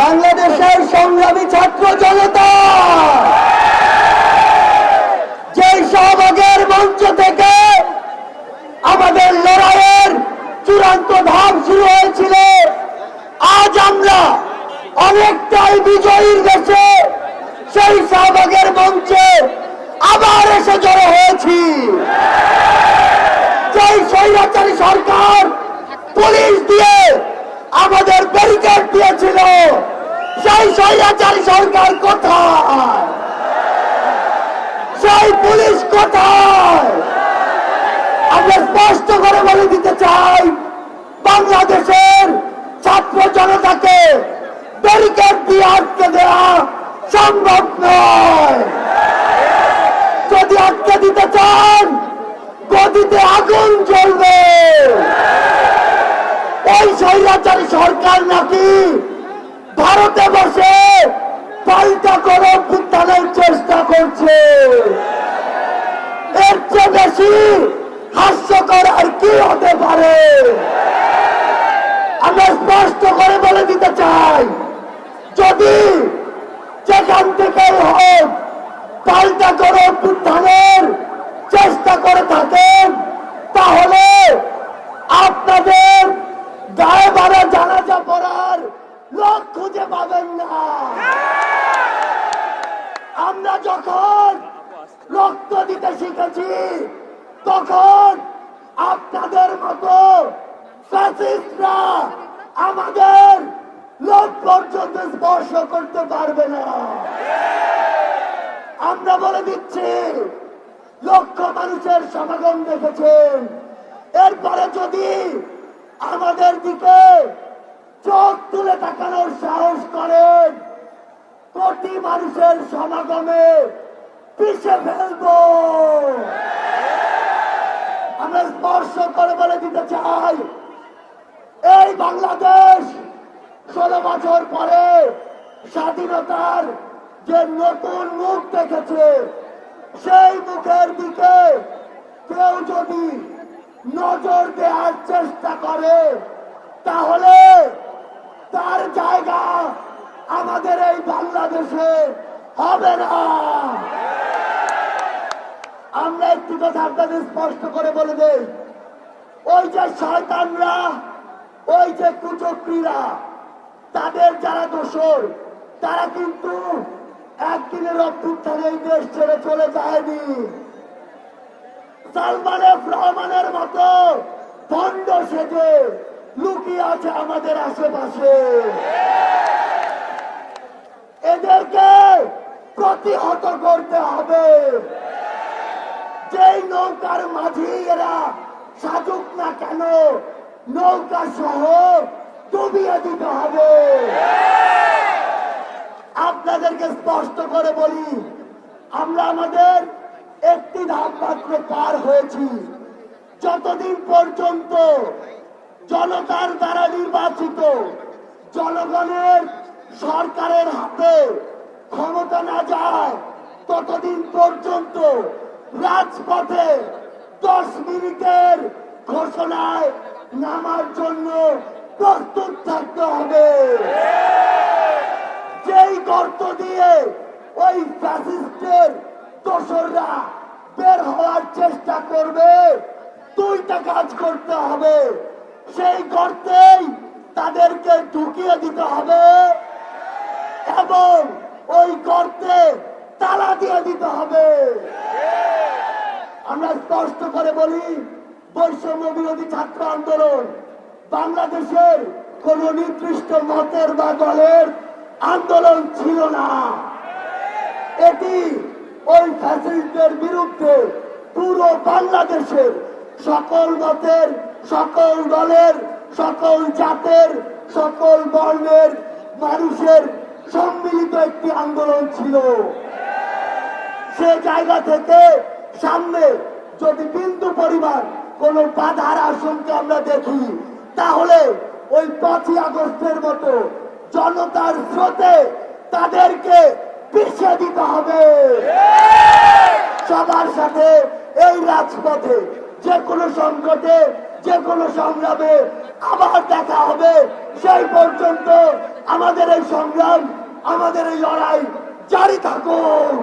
বাংলাদেশের সংগ্রামী ছাত্র জনতা! যে সহভাগের মঞ্চ থেকে আমাদের লড়াইয়ের চূড়ান্ত ধাপ শুরু হয়েছিল, আজ আমরা অনেকটাই বিজয়ীর দেশে সেই সহভাগের মঞ্চে আবার এসে জড়ো হয়েছি। যেই স্বৈরাচারী সরকার পুলিশ দিয়ে আমাদের সেই স্বৈরাচারী সরকার কোথায়? সেই পুলিশ কোথায়? আমরা স্পষ্ট করে বলে দিতে চাই, বাংলাদেশের ছাত্র জনতাকে ব্যারিকেড দিয়ে আটকে দেওয়া সম্ভব নয়। যদি আটকে দিতে চান, গদিতে আগুন জ্বলবে। ওই স্বৈরাচারী সরকার নাকি ভারতে বসে পাল্টা করে উত্থানের চেষ্টা করছে। এর চেয়ে বেশি হাস্যকর আর কি হতে পারে? আমরা স্পষ্ট করে বলে দিতে চাই, যদি যেখান থেকে হোক পাল্টা করে উত্থানের চেষ্টা করে থাকেন তাহলে আপনাদের গায়ে বাড়া জানাজা পড়ার লোক খুঁজে পাবেন না। আমরা যখন রক্ত দিতে শিখেছি, তখন আপনাদের মতো আমাদের লোক পর্যন্ত স্পর্শ করতে পারবে না। আমরা বলে দিচ্ছি, লক্ষ মানুষের সমাগম দেখেছেন। এরপরে যদি আমাদের দিকে চোখ তুলে তাকানোর সাহস করেন। কোটি মানুষের সমাগমে পিছে ফেলব। আমরা স্পর্শ করে বলে দিতে চাই, এই বাংলাদেশ ষোলো বছর পরে স্বাধীনতার যে নতুন মুখ দেখেছে, সেই মুখের দিকে কেউ যদি নজর দেওয়ার চেষ্টা করে, তাহলে তার জায়গা আমাদের এই বাংলাদেশে হবে না। আমরা একটি কথা আপনাদের স্পষ্ট করে বলে দেই। ওই যে শয়তানরা, ওই যে কুচক্রীরা, তাদের যারা দোষর, তারা কিন্তু একদিনের অভ্যুত্থানে এই দেশ ছেড়ে চলে যায়নি। সালমান এফ রহমানের মতো ভণ্ড সেজে লুকিয়ে আছে আমাদের আশেপাশে। এদেরকে প্রতিহত করতে হবে। যেই নৌকার মাঝি এরা সাজুক না কেন, নৌকা সহ ডুবিয়ে দিতে হবে। আপনাদেরকে স্পষ্ট করে বলি, আমরা আমাদের একটি ধাপ মাত্র পার হয়েছি। যতদিন পর্যন্ত জনতার দ্বারা নির্বাচিত জনগণের সরকারের হাতে ক্ষমতা না যায় ততদিন পর্যন্ত রাজপথে দশ মিনিটের ঘোষণায় নামার জন্য প্রস্তুত থাকতে হবে। যেই গর্ত দিয়ে ওই ফ্যাসিস্টের দোসররা বের হওয়ার চেষ্টা করবে তুই দুইটা কাজ করতে হবে। সেই গর্তেই তাদেরকে ঢুকিয়ে দিতে হবে এবং ওই গর্তে তালা দিয়ে দিতে হবে। আমরা স্পষ্ট করে বলি, বৈষম্য বিরোধী ছাত্র আন্দোলন বাংলাদেশের কোন নির্দিষ্ট মতের বা দলের আন্দোলন ছিল না। এটি ওই ফ্যাসিলিটির বিরুদ্ধে পুরো বাংলাদেশের সকল মতের সকল দলের, সকল জাতের, সকল বর্ণের, মানুষের সম্মিলিত একটি আন্দোলন ছিল। সে জায়গা থেকে সামনে যদি বিন্দু পরিমাণ কোন বাধার আশঙ্কা আমরা দেখি, তাহলে ওই পাঁচই আগস্টের মতো জনতার স্রোতে তাদেরকে পিছিয়ে দিতে হবে। সবার সাথে এই রাজপথে যে কোনো সংকটে যে কোনো সংগ্রামে আবার দেখা হবে। সেই পর্যন্ত আমাদের এই সংগ্রাম, আমাদের এই লড়াই জারি থাকুক।